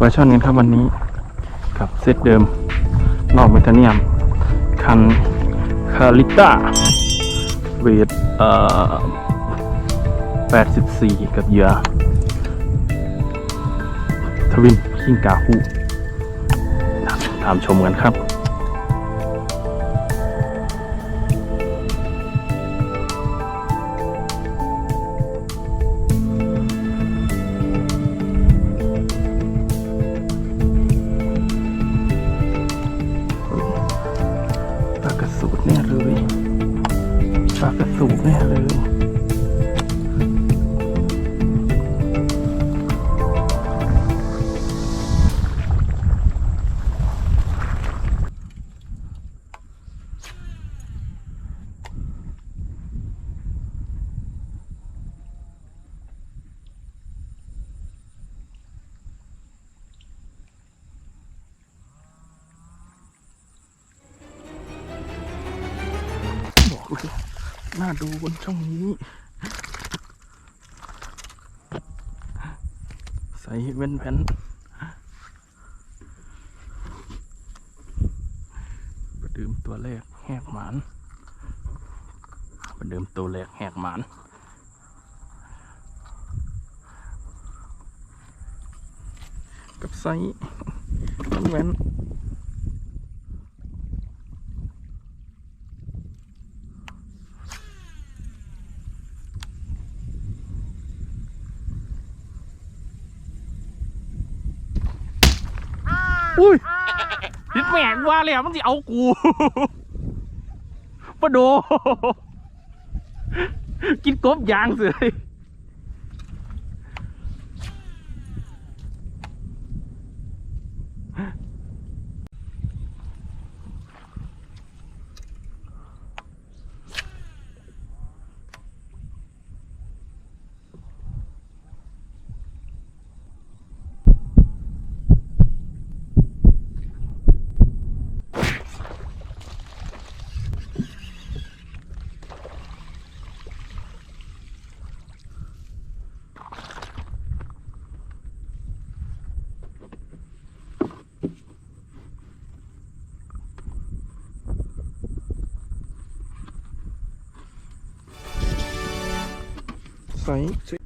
ปลาช่อนกันครับวันนี้ กับเซตเดิมนอกเมทาเนียม คันคาริต้า เวทเอ่อ84 กับเหยื่อทวิน คิงกาฮูตามชมกันครับ ปลากระสูดแน่เลย น่าดูบนช่องนี้ ใส่เว้นแผ่นประเดิมตัวแรกแหกหมานประเดิมตัวแรกแหกหมานกับไซส์แว่น อุ้ยยิดแม่งว่าเลยมันจะเอากูปะโด กินกบยางเสยใส่อู้ มี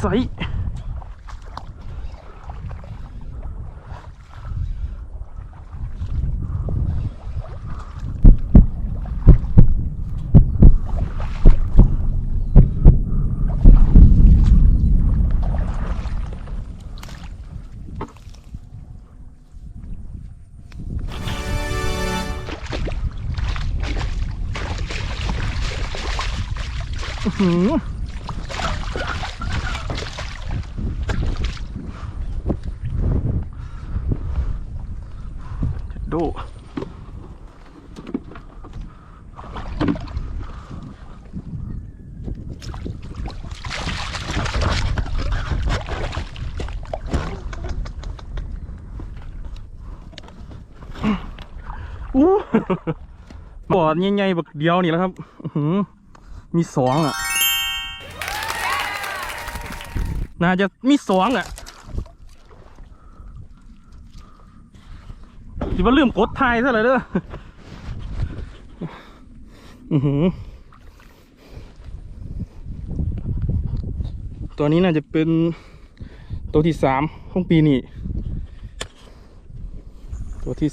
ไซส์อื้ ดอู้บ่อใหญ่ๆบักเดียวนี่แล้วครับมีสองอะ น่าจะมีสองอะสิว่าลืมกดไทยซะเลยเด้ออือหือตัวนี้น่าจะเป็นตัวที่สามของปีนี้ตัวที่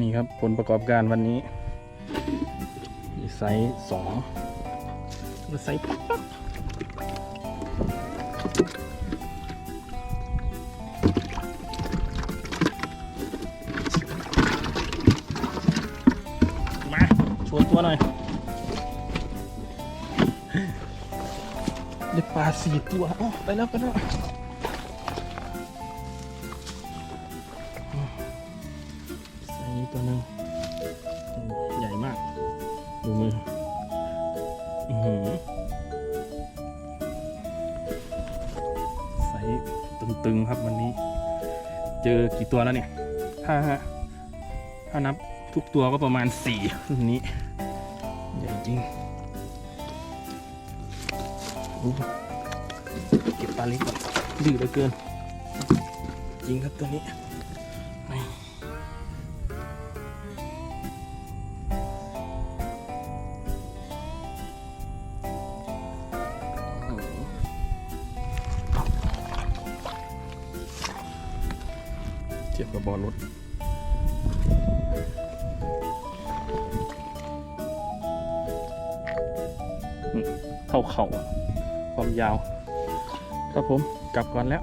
นี่ครับผลประกอบการวันนี้ไซส์สองไซส์มาชวนตัวหน่อยได้ปลาสี่ตัว โอ๋อไปแล้วไปแล้ว นี้ตัวหนึงใหญ่มาก ดูมืออือหือไซส์ตึงๆครับวันนี้ เจอกี่ตัวแล้วเนี่ย ถ้าถ้านับทุกตัวก็ประมาณสี่รุ่นนี้ ใหญ่จริงโอ้เก็บปลาเล็กก่อนดื้อเหลือเกิน จริงครับตัวนี้ เทียบกับบอลรถอืมเท่าเข่าความยาว ครับผมกลับก่อนแล้ว